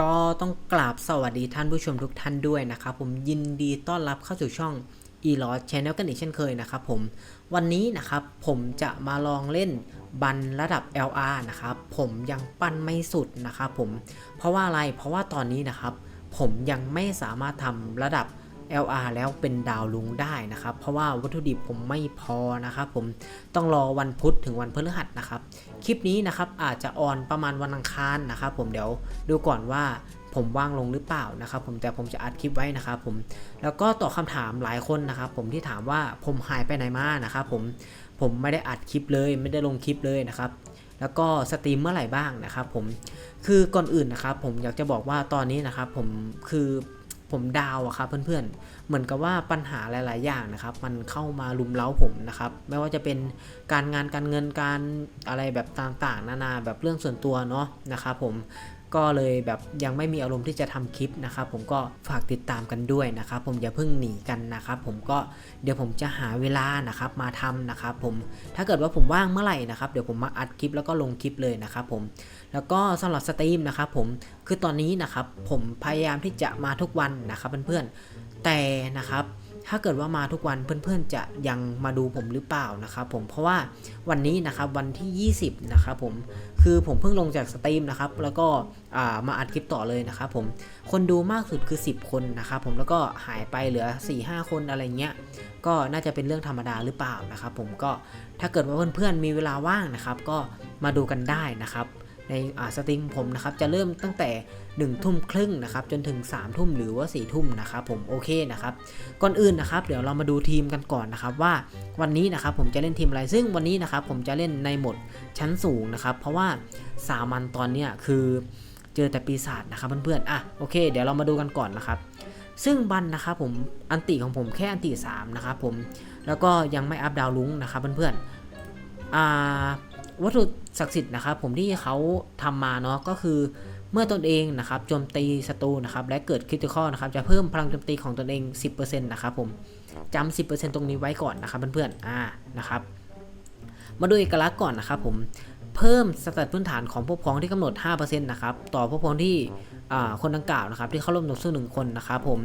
ก็ต้องกราบสวัสดีท่านผู้ชมทุกท่านด้วยนะครับผมยินดีต้อนรับเข้าสู่ช่อง e l o s Channel กันอีกเช่นเคยนะครับผมวันนี้นะครับผมจะมาลองเล่นบันระดับ LR นะครับผมยังปั้นไม่สุดนะครับผมเพราะว่าอะไรเพราะว่าตอนนี้นะครับผมยังไม่สามารถทำระดับ LR แล้วเป็นดาวลุงได้นะครับ เพราะว่าวัตถุดิบผมไม่พอนะครับผมต้องรอวันพุธถึงวันพฤหัสนะครับ คลิปนี้นะครับอาจจะออนประมาณวันอังคารนะครับผมเดี๋ยวดูก่อนว่าผมว่างลงหรือเปล่านะครับ ผมแต่ผมจะอัดคลิปไว้นะครับผมแล้วก็ตอบคำถามหลายคนนะครับ ผมที่ถามว่าผมหายไปไหนมานะครับผมผมไม่ได้อัดคลิปเลย ไม่ได้ลงคลิปเลยนะครับแล้วก็สตรีมเมื่อไหร่บ้างนะครับผมคือก่อนอื่นนะครับ ผมอยากจะบอกว่าตอนนี้นะครับ ผมคือ ผมดาวอะครับเพื่อนๆ เหมือนกับว่าปัญหาหลาย ๆ อย่างนะครับ มันเข้ามาลุมเล้าผมนะครับ ไม่ว่าจะเป็นการงานการเงินการอะไรแบบต่างๆ นานาแบบเรื่องส่วนตัวเนาะนะครับผม ก็เลยแบบยังไม่มีอารมณ์ที่จะทำคลิปนะครับผมก็ฝากติดตามกันด้วยนะครับผมอย่าเพิ่งหนีกันนะครับผมก็เดี๋ยวผมจะหาเวลานะครับมาทำนะครับผมถ้าเกิดว่าผมว่างเมื่อไหร่นะครับเดี๋ยวผมมาอัดคลิปแล้วก็ลงคลิปเลยนะครับผมแล้วก็สำหรับสตรีมนะครับผมคือตอนนี้นะครับผมพยายามที่จะมาทุกวันนะครับเพื่อนๆแต่นะครับ ถ้าเกิดว่ามาทุกวันเพื่อนๆจะยังมาดูผมหรือเปล่านะครับผมเพราะว่าวันนี้นะครับวันที่ 20นะครับผมคือผมเพิ่งลงจากสตรีมนะครับแล้วก็มาอัดคลิปต่อเลยนะครับผมคนดูมากสุดคือ 10 คนนะครับผมแล้วก็หายไปเหลือ 4-5 คนอะไรเงี้ยก็น่าจะเป็นเรื่องธรรมดาหรือเปล่านะครับผมก็ถ้าเกิดว่าเพื่อนๆมีเวลาว่างนะครับ ก็มาดูกันได้นะครับ ในสตรีมผมนะครับจะเริ่มตั้งแต่1นึ่ทุ่มครึ่งนะครับจนถึง3ามทุ่มหรือว่า4ี่ทุ่มนะครับผมโอเคนะครับก่อนอื่นนะครับเดี๋ยวเรามาดูทีมกันก่อนนะครับว่าวันนี้นะครับผมจะเล่นทีมอะไรซึ่งวันนี้นะครับผมจะเล่นในโหมดชั้นสูงนะครับเพราะว่าสามันตอนเนี้ยคือเจอแต่ปีศาจนะครับเพื่อนๆอะโอเค เดี๋ยวเรามาดูกันก่อนนะครับซึ่งบันนะครับผมอันติของผมแค่อันติ3นะครับผมแล้วก็ยังไม่อัพดาวลุงนะครับเพื่อนๆอ่า วัตถุศักดิ์สิทธิ์นะครับ ผมที่เขาทำมาเนาะก็คือเมื่อตนเองนะครับโจมตีศัตรูนะครับและเกิดคริติคอลนะครับจะเพิ่มพลังโจมตีของตนเอง 10%นะครับผมจำ10%ตรงนี้ไว้ก่อนนะครับเพื่อนๆอ่านะครับ มาดูเอกลักษณ์ก่อนนะครับผมเพิ่มสแตทพื้นฐานของพวกพ้องที่กำหนด 5%นะครับต่อพวกพ้องที่คนดังกล่าวนะครับที่เข้าร่วมต่อสู้หนึ่งคนนะครับผม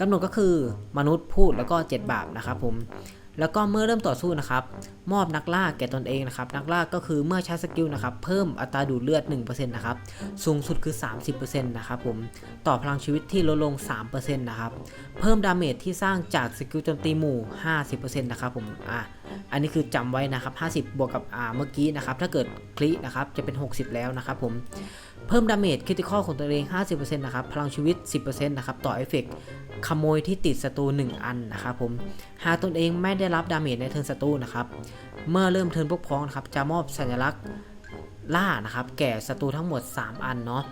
กำหนดก็คือมนุษย์พูดแล้วก็ 7 บาปนะครับผม แล้วก็เมื่อเริ่มต่อสู้นะครับ มอบนักล่าแก่ตนเองนะครับ นักล่าก็คือเมื่อใช้สกิลนะครับ เพิ่มอัตราดูดเลือด 1%นะครับ สูงสุดคือ 30%นะครับผม ต่อพลังชีวิตที่ลดลง 3%นะครับ เพิ่มดาเมจที่สร้างจากสกิลโจมตีหมู่ 50%นะครับผม อะ อันนี้คือจำไว้นะครับ 50 บวกกับ อ่า เมื่อกี้นะครับ ถ้าเกิดคลินะครับ จะเป็น 60 แล้วนะครับผม เพิ่มดาเมจคริติคอลของตัวเอง 50%นะครับ พลังชีวิต 10%นะครับ ต่อเอฟเฟกขโมยที่ติดศัตรู 1 อันนะครับผม หากตนเองไม่ได้รับดาเมจในเทิร์นศัตรูนะครับ เมื่อเริ่มเทิร์นพวกพ้องนะครับ จะมอบสัญลักษณ์ล่านะครับ แก่ศัตรูทั้งหมด 3 อันเนาะ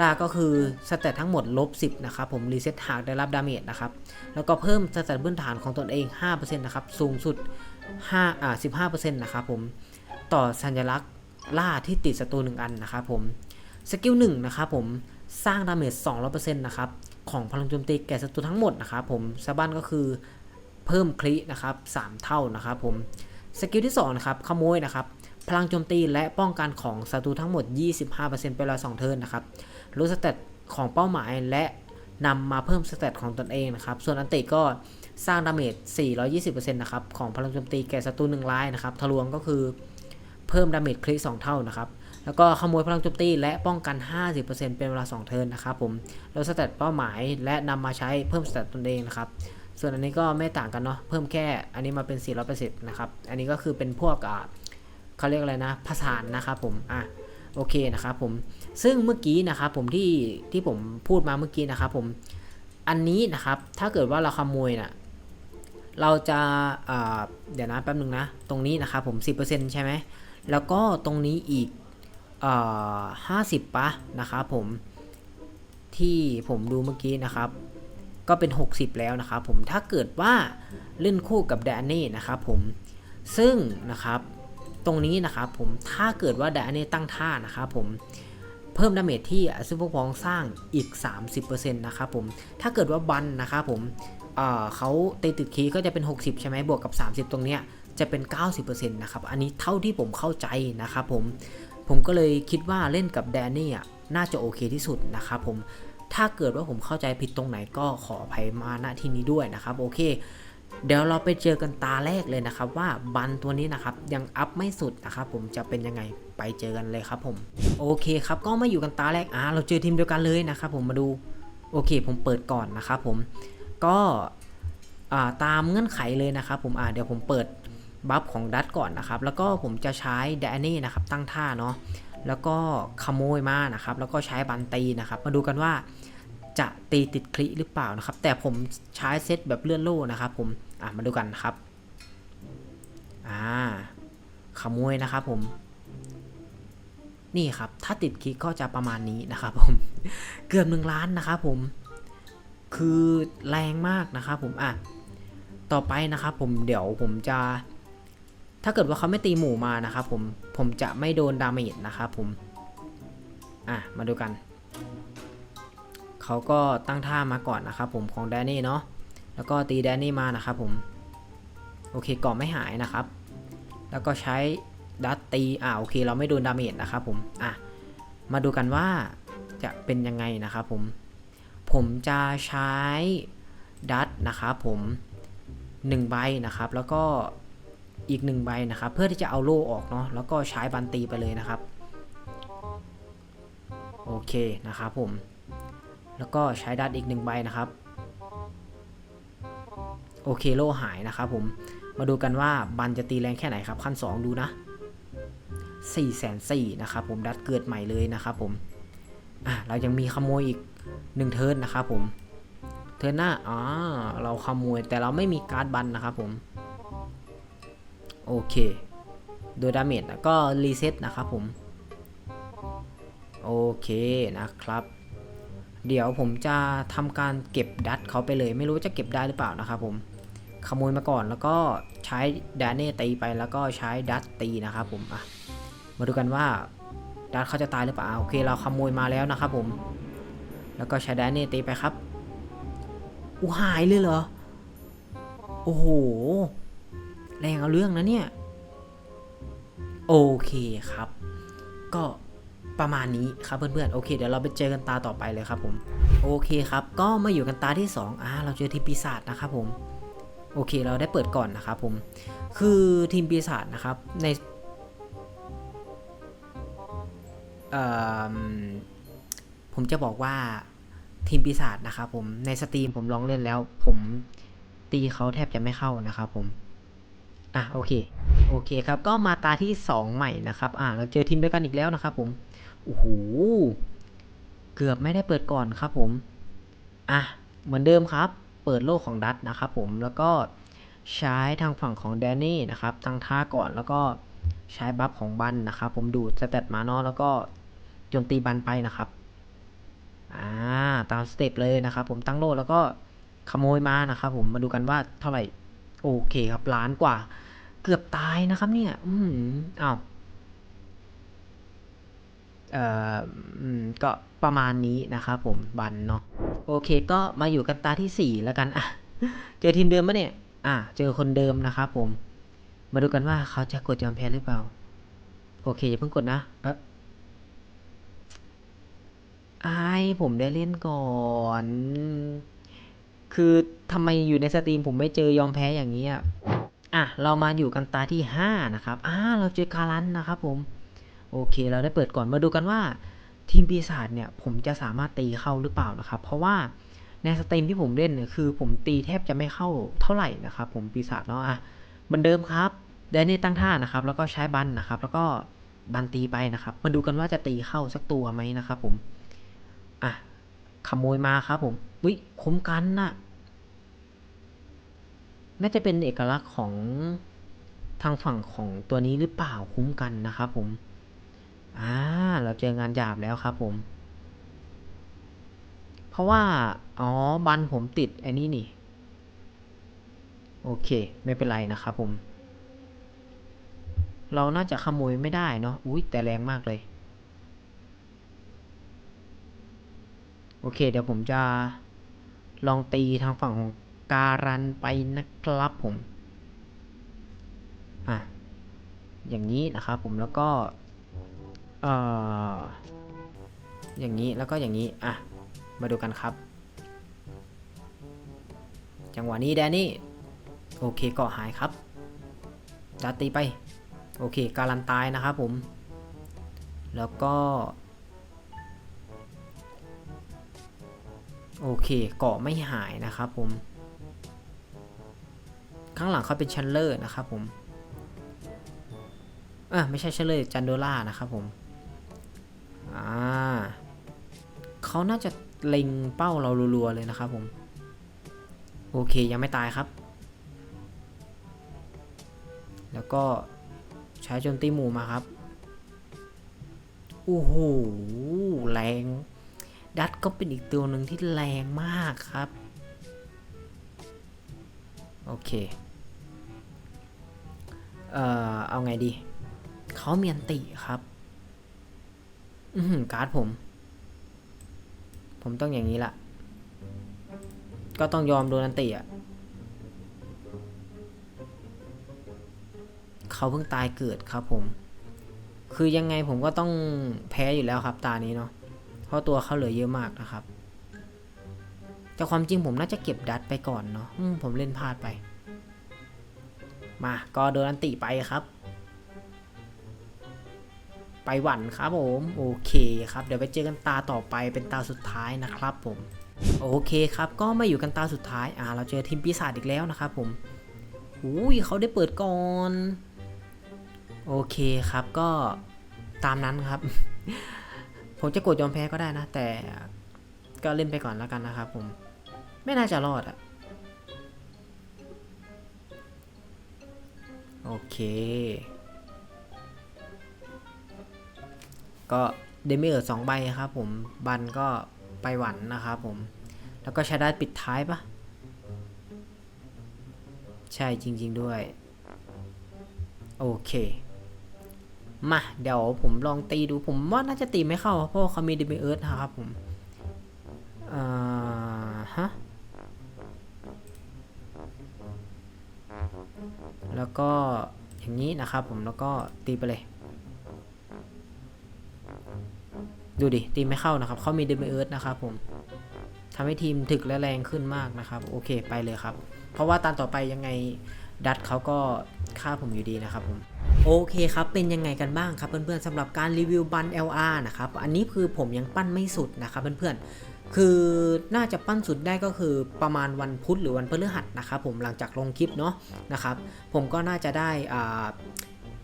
ล่าก็คือสเตตทั้งหมดลบ10นะครับ ผมรีเซ็ตหากได้รับดาเมจนะครับ แล้วก็เพิ่มสเตตพื้นฐานของตนเอง 5%นะครับ สูงสุด5อ่า15%นะครับผม ต่อสัญลักษณ์ล่าที่ติดศัตรู1อันนะครับผม สกิล1นะครับผมสร้างดาเมจ200%นะครับของพลังโจมตีแก่ศัตรูทั้งหมดนะครับผมซาบันก็คือเพิ่มคลินะครับ3เท่านะครับผมสกิลที่2นะครับขโมยนะครับพลังโจมตีและป้องกันของศัตรูทั้งหมด 25%เป็นเวลา2เทิร์นนะครับลดสเตตของเป้าหมายและนำมาเพิ่มสเตตของตนเองนะครับส่วนอันติก็สร้างดาเมจ 420%นะครับของพลังโจมตีแก่ศัตรู1รายนะครับทะลวงก็คือเพิ่มดาเมจคลิ2เท่านะครับ แล้วก็ขโมยพลังโจมตีและป้องกัน 50%เป็นเวลา 2 เทิร์นนะครับผมลดสเตตเป้าหมายและนำมาใช้เพิ่มสเตตตนเองนะครับส่วนอันนี้ก็ไม่ต่างกันเนาะเพิ่มแค่อันนี้มาเป็น480นะครับอันนี้ก็คือเป็นพวกเขาเรียกอะไรนะผสานนะครับผมอะโอเคนะครับผมซึ่งเมื่อกี้นะครับผมที่ที่ผมพูดมาเมื่อกี้นะครับผมอันนี้นะครับถ้าเกิดว่าเราขโมยนะ่ะเราจะเดี๋ยวนะแป๊บนึงนะ ตรงนี้นะครับผม 10%ใช่ไหมแล้วก็ตรงนี้อีก ห้าสิบปะนะครับผมที่ผมดูเมื่อกี้นะครับ ก็เป็น 60 แล้วนะครับผมถ้าเกิดว่าเล่นคู่กับแดนนี่นะครับผมซึ่งนะครับตรงนี้นะครับผมถ้าเกิดว่าแดนนี่ตั้งท่านะครับผมเพิ่มดาเมจที่ซึ่งพวกพ้องสร้างอีก 30%นะครับผมถ้าเกิดว่าบันนะครับผมเเขาตีติดคีก็จะเป็น 60 ใช่ไหมบวกกับ 30 ตรงเนี้ยจะเป็น 90%นะครับ อันนี้เท่าที่ผมเข้าใจนะครับผม ผมก็เลยคิดว่าเล่นกับแดนนี่อะน่าจะโอเคที่สุดนะครับผมถ้าเกิดว่าผมเข้าใจผิดตรงไหนก็ขออภัยมาณที่นี้ด้วยนะครับโอเค เดี๋ยวเราไปเจอกันตาแรกเลยนะครับ ว่าบันตัวนี้นะครับยังอัพไม่สุดนะครับผมจะเป็นยังไงไปเจอกันเลยครับผมโอเคครับก็มาอยู่กันตาแรกอ่าเราเจอทีมเดียวกันเลยนะครับผมมาดูโอเค ผมเปิดก่อนนะครับผมก็อ่าตามเงื่อนไขเลยนะครับผมอ่าเดี๋ยวผมเปิด บัฟของดัตก่อนนะครับ แล้วก็ผมจะใช้แดนนี่นะครับตั้งท่าเนาะ แล้วก็ขโมยมานะครับ แล้วก็ใช้บันตีนะครับ มาดูกันว่าจะตีติดคลิหรือเปล่านะครับ แต่ผมใช้เซตแบบเลื่อนโล่นะครับ ผม อะมาดูกันนครับ อ่า ขโมยนะครับผม นี่ครับ ถ้าติดคลิกก็จะประมาณนี้นะครับผม เกือบหนึ่งล้านนะครับผม คือแรงมากนะครับผม อะต่อไปนะครับผมเดี๋ยวผมจะ ถ้าเกิดว่าเขาไม่ตีหมู่มานะครับผม ผมจะไม่โดนดาเมจนะครับผม อะ มาดูกัน เขาก็ตั้งท่ามาก่อนนะครับผมของแดนนี่เนาะ แล้วก็ตีแดนนี่มานะครับผม โอเคก่อไม่หายนะครับ แล้วก็ใช้ดัตตี อ่าโอเค เราไม่โดนดาเมจนะครับผม อะ มาดูกันว่าจะเป็นยังไงนะครับผม ผมจะใช้ดัตนะครับผม1ใบนะครับ แล้วก็ อีก1ใบนะครับ เพื่อที่จะเอาโล่ออกเนาะแล้วก็ใช้บันตีไปเลยนะครับ โอเคนะครับผม แล้วก็ใช้ดัตอีกหนึ่งใบนะครับโอเคโล่หายนะครับผม มาดูกันว่าบันจะตีแรงแค่ไหนครับขั้น 2 ดูนะ4ี่แสนสี่นะครับผมดัตเกิดใหม่เลยนะครับผมอะเรายังมีขโมยอีก 1 เทิร์นนะครับผม เทิร์นหน้าอ๋อเราขโมยแต่เราไม่มีการ์ดบันนะครับผม โอเค โดยดาเมจก็รีเซ็ตนะครับผม โอเคนะครับ เดี๋ยวผมจะทำการเก็บดัตเขาไปเลย ไม่รู้จะเก็บได้หรือเปล่านะครับผม ขโมยมาก่อนแล้วก็ใช้ดาเน่ตีไปแล้วก็ใช้ดัตตีนะครับผมอะมาดูกันว่าดัตเขาจะตายหรือเปล่า โอเค เราขโมยมาแล้วนะครับผม แล้วก็ใช้ดาเน่ตีไปครับอู้หายเลยเหรอ โอ้โห แรงเอาเรื่องนะเนี่ย โอเคครับ ก็ประมาณนี้ครับเพื่อนๆโอเค เดี๋ยวเราไปเจอกันตาต่อไปเลยครับผม โอเคครับ ก็มาอยู่กันตาที่2อ่าเราเจอทีมปีศาจนะครับผมโอเค เราได้เปิดก่อนนะครับผม คือทีมปีศาจนะครับในผมจะบอกว่าทีมปีศาจนะครับผมในสตรีมผมลองเล่นแล้ว ผมตีเขาแทบจะไม่เข้านะครับผม อะโอเคโอเคครับก็มาตาที่ 2 ใหม่นะครับอ่าเราเจอทีมด้วยกันอีกแล้วนะครับผมโอ้โหเกือบไม่ได้เปิดก่อนครับผมอะเหมือนเดิมครับ เปิดโลกของดัตนะครับผมแล้วก็ใช้ทางฝั่งของแดนนี่นะครับตั้งท่าก่อนแล้วก็ใช้บัฟของบันนะครับผมดูดสเตตมาเนาะแล้วก็โจมตีบันไปนะครับอ่าตามสเต็ปเลยนะครับผมตั้งโลแล้วก็ขโมยมานะครับผมมาดูกันว่าเท่าไหร่โอเคครับล้านกว่า เกือบตายนะครับเนี่ย อืมอ้าวเอ่ออืมก็ประมาณนี้นะครับผมบันเนาะโอเคก็มาอยู่กันตาที่ 4 แล้วกันอะเจอทีมเดิมปะเนี่ย อะเจอคนเดิมนะครับผม มาดูกันว่าเขาจะกดยอมแพ้หรือเปล่า โอเคอย่าเพิ่งกดนะเออไอายผมได้เล่นก่อน คือทำไมอยู่ในสตรีมผมไม่เจอยอมแพ้อย่างนี้อะ อะเรามาอยู่กันตาที่ 5 นะครับอ่าเราเจอการันนะครับผม โอเค เราได้เปิดก่อนมาดูกันว่า ทีมปีศาจเนี่ยผมจะสามารถตีเข้าหรือเปล่านะครับ เพราะว่าในสเตรีมที่ผมเล่นเนี่ยคือ ผมตีแทบจะไม่เข้าเท่าไหร่นะครับผมปีศาจเนาะอะเหมือนเดิมครับแดนนี่ตั้งท่านะครับ แล้วก็ใช้บันนะครับ แล้วก็บันตีไปนะครับ มาดูกันว่าจะตีเข้าสักตัวไหมนะครับผมอะขโมยมาครับผมวิคุ้มกันน่ะ น่าจะเป็นเอกลักษณ์ของทางฝั่งของตัวนี้หรือเปล่าคุ้มกันนะครับผม อ่า เราเจองานหยาบแล้วครับผม เพราะว่า อ๋อ บันผมติดไอ้นี่นี่ โอเค ไม่เป็นไรนะครับผม เราน่าจะขโมยไม่ได้เนาะ อุ้ยแต่แรงมากเลย โอเค เดี๋ยวผมจะลองตีทางฝั่งของ การันไปนะครับผมอะอย่างนี้นะครับผมแล้วก็เอ่ออย่างนี้แล้วก็อย่างนี้อะมาดูกันครับ จังหวะนี้แดนนี่โอเคเกาะหายครับดัดตีไป โอเค การันตายนะครับผม แล้วก็ โอเคเกาะไม่หายนะครับผม ข้างหลังเขาเป็นชันเลอร์นะครับผมอะไม่ใช่ชันเลอร์จันโดล่านะครับผมอ่าเขาน่าจะเล็งเป้าเรารัวๆเลยนะครับผม โอเคยังไม่ตายครับ แล้วก็ใช้โจนตีหมู่มาครับโอ้โหแรง ดัตก็เป็นอีกตัวหนึ่งที่แรงมากครับ โอเค เอ่อเอาไงดี เขาเมียนติครับ อือหือการ์ดผม ผมต้องอย่างนี้ละ ก็ต้องยอมโดนอันติอะ เขาเพิ่งตายเกิดครับผม คือยังไงผมก็ต้องแพ้อยู่แล้วครับตานี้เนาะ เพราะตัวเขาเหลือเยอะมากนะครับ แต่ความจริงผมน่าจะเก็บดัดไปก่อนเนาะอืมผมเล่นพลาดไป มาก็โดนอันติไปครับ ไปหวันครับผมโอเคครับ เดี๋ยวไปเจอกันตาต่อไปเป็นตาสุดท้ายนะครับผมโอเคครับก็มาอยู่กันตาสุดท้ายอ่าเราเจอทีมปีศาจอีกแล้วนะครับผมอุ้ยเขาได้เปิดก่อนโอเคครับก็ตามนั้นครับ ผมจะกดยอมแพ้ก็ได้นะ แต่ก็เล่นไปก่อนแล้วกันนะครับผม ไม่น่าจะรอดอะ โอเค ก็เดมิเออร์สองใบครับผม บันก็ไปหวันนะครับผม แล้วก็ช้ได้ปิดท้ายปะใช่จริง ๆด้วย โอเค มาเดี๋ยวผมลองตีดูผมว่าน่าจะตีไม่เข้า เพราะเขามีเดมิเอิร์ธนะครับผม อ่าฮะ แล้วก็อย่างนี้นะครับผมแล้วก็ตีไปเลย ดูดิตีไม่เข้านะครับเขามีเดมิเอิร์ธนะครับผมทำให้ทีมถึกและแรงขึ้นมากนะครับ โอเคไปเลยครับ เพราะว่าตานต่อไปยังไงดัตเขาก็ฆ่าผมอยู่ดีนะครับผมโอเคครับ เป็นยังไงกันบ้างครับเพื่อนๆสำหรับการรีวิวบัน LR นะครับ อันนี้คือผมยังปั้นไม่สุดนะครับเพื่อนๆ คือน่าจะปั้นสุดได้ก็คือประมาณวันพุธหรือวันพฤหัสนะครับผมหลังจากลงคลิปเนาะนะครับผมก็น่าจะได้อ่า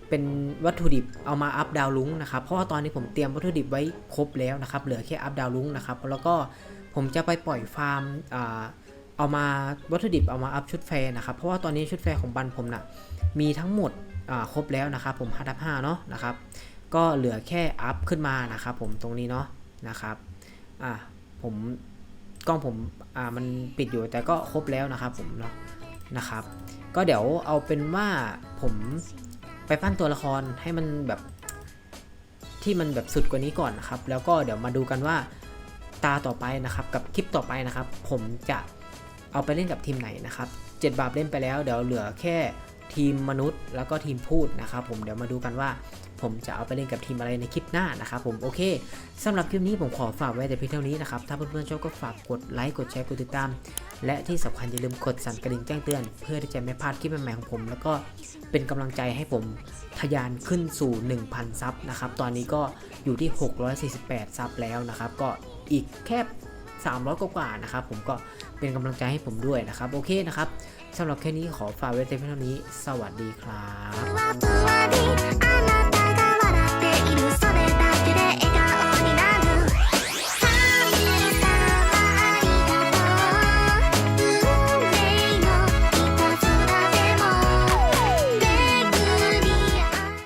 เป็นวัตถุดิบเอามาอัพดาวลุงนะครับเพราะว่าตอนนี้ผมเตรียมวัตถุดิบไว้ครบแล้วนะครับเหลือแค่อัพดาวลุงนะครับแล้วก็ผมจะไปปล่อยฟาร์มอ่าเอามาวัตถุดิบเอามาอัพชุดแฟร์นะครับเพราะว่าตอนนี้ชุดแฟร์ของบันผมนะ่ะมีทั้งหมดครบแล้วนะครับผม5ทับ5เนาะนะครับก็เหลือแค่อัพขึ้นมานะครับผมตรงนี้เนาะนะครับอ่า ผมกล้องผมอ่ามันปิดอยู่แต่ก็ครบแล้วนะครับผมเนาะนะครับ ก็เดี๋ยวเอาเป็นว่าผมไปปั้นตัวละครให้มันแบบที่มันแบบสุดกว่านี้ก่อนนะครับ แล้วก็เดี๋ยวมาดูกันว่าตาต่อไปนะครับ กับคลิปต่อไปนะครับ ผมจะเอาไปเล่นกับทีมไหนนะครับเจ็ดบาปเล่นไปแล้ว เดี๋ยวเหลือแค่ ทีมมนุษย์ แล้วก็ทีมพูดนะครับผมเดี๋ยวมาดูกันว่า ผมจะเอาไปเล่นกับทีมอะไรในคลิปหน้านะครับผมโอเคสำหรับคลิปนี้ผมขอฝากไว้แต่เพียงเท่านี้นะครับถ้าเพื่อนๆชอบก็ฝากกดไลค์กดแชร์กดติดตาม และที่สำคัญอย่าลืมกดสั่นกระดิ่งแจ้งเตือน เพื่อที่จะไม่พลาดคลิปใหม่ๆของผม แล้วก็เป็นกำลังใจให้ผมทะยานขึ้นสู่ 1,000 ซับนะครับตอนนี้ก็อยู่ที่ 648 ซับแล้วนะครับก็อีกแค่ 300 กว่าๆนะครับผมก็เป็นกำลังใจให้ผมด้วยนะครับ โอเคนะครับสำหรับแค่นี้ขอฝากไว้เต็เท่านี้ สวัสดีครับ